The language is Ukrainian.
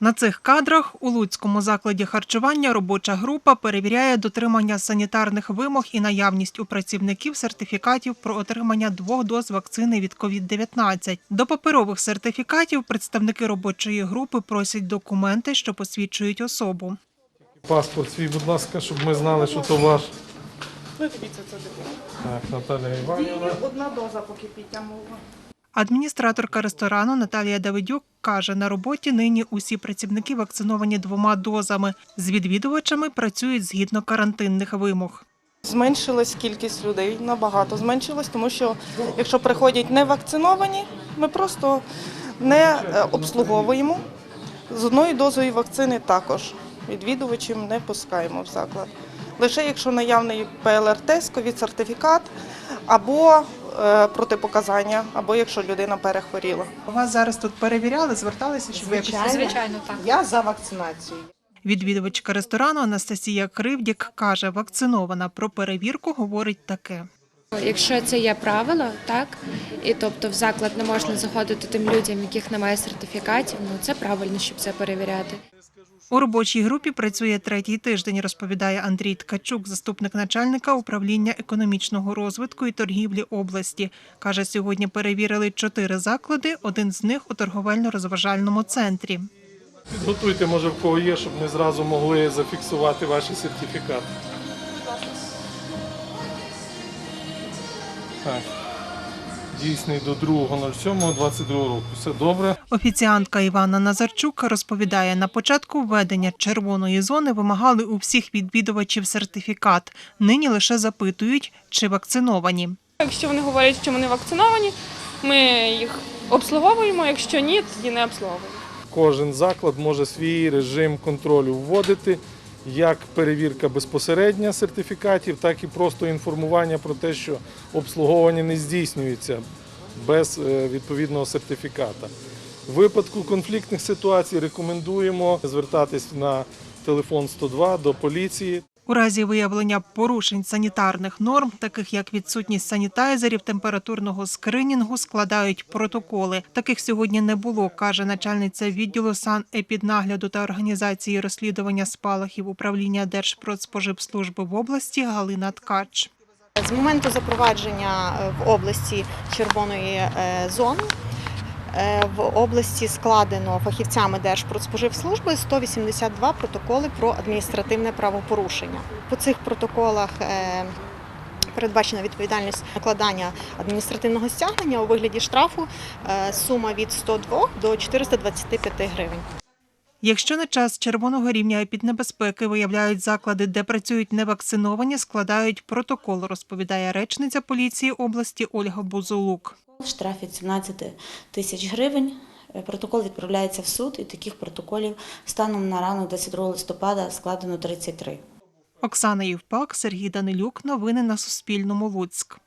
На цих кадрах у Луцькому закладі харчування робоча група перевіряє дотримання санітарних вимог і наявність у працівників сертифікатів про отримання двох доз вакцини від COVID-19. До паперових сертифікатів представники робочої групи просять документи, що посвідчують особу. Паспорт свій, будь ласка, щоб ми знали, що то ваш. Ну, дивіться, це таке. Так, Наталя Іванівна. І одна доза, поки Пітя мова. Адміністраторка ресторану Наталія Давидюк каже, на роботі нині усі працівники вакциновані двома дозами. З відвідувачами працюють згідно карантинних вимог. Зменшилась кількість людей набагато зменшилась, тому що якщо приходять не вакциновані, ми просто не е, обслуговуємо. З одною дозою вакцини також відвідувачів не пускаємо в заклад. Лише якщо наявний ПЛР-тест, ковід-сертифікат або протипоказання, або якщо людина перехворіла. Вас зараз тут перевіряли, зверталися, щоб Звичайно, Звичайно, так. Я за вакцинацію. Відвідувачка ресторану Анастасія Кривдік каже, вакцинована про перевірку говорить таке. Якщо це є правило, так і тобто в заклад не можна заходити тим людям, яких немає сертифікатів. Ну це правильно, щоб це перевіряти. У робочій групі працює третій тиждень, розповідає Андрій Ткачук, заступник начальника управління економічного розвитку і торгівлі області. Каже, сьогодні перевірили чотири заклади, один з них у торговельно-розважальному центрі. Підготуйте, може, в кого є, щоб ми зразу могли зафіксувати ваші сертифікати. Так. Дійсний до 2.07.22 року. Все добре. Офіціантка Івана Назарчук розповідає, на початку введення червоної зони вимагали у всіх відвідувачів сертифікат. Нині лише запитують, чи вакциновані. Якщо вони говорять, що вони вакциновані, ми їх обслуговуємо. Якщо ні, тоді не обслуговуємо. Кожен заклад може свій режим контролю вводити, як перевірка безпосередня сертифікатів, так і просто інформування про те, що обслуговування не здійснюється без е, відповідного сертифіката. В випадку конфліктних ситуацій рекомендуємо звертатись на телефон 102 до поліції. У разі виявлення порушень санітарних норм, таких як відсутність санітайзерів, температурного скринінгу, складають протоколи. Таких сьогодні не було, каже начальниця відділу санепіднагляду та організації розслідування спалахів управління Держпродспоживслужби в області Галина Ткач. З моменту запровадження е, в області червоної е, зони в області складено фахівцями Держпродспоживслужби 182 протоколи про адміністративне правопорушення. По цих протоколах е, передбачена відповідальність накладання адміністративного стягнення у вигляді штрафу е, сума від 102 до 425 гривень. Якщо на час червоного рівня епіднебезпеки виявляють заклади, де працюють невакциновані, складають протокол, розповідає речниця поліції області Ольга Бузулук. Штраф від 17 тисяч гривень. Е, Протокол відправляється в суд, і таких протоколів станом на ранок 22 листопада складено 33. Оксана Євпак, Сергій Данилюк. Новини на Суспільному. Луцьк.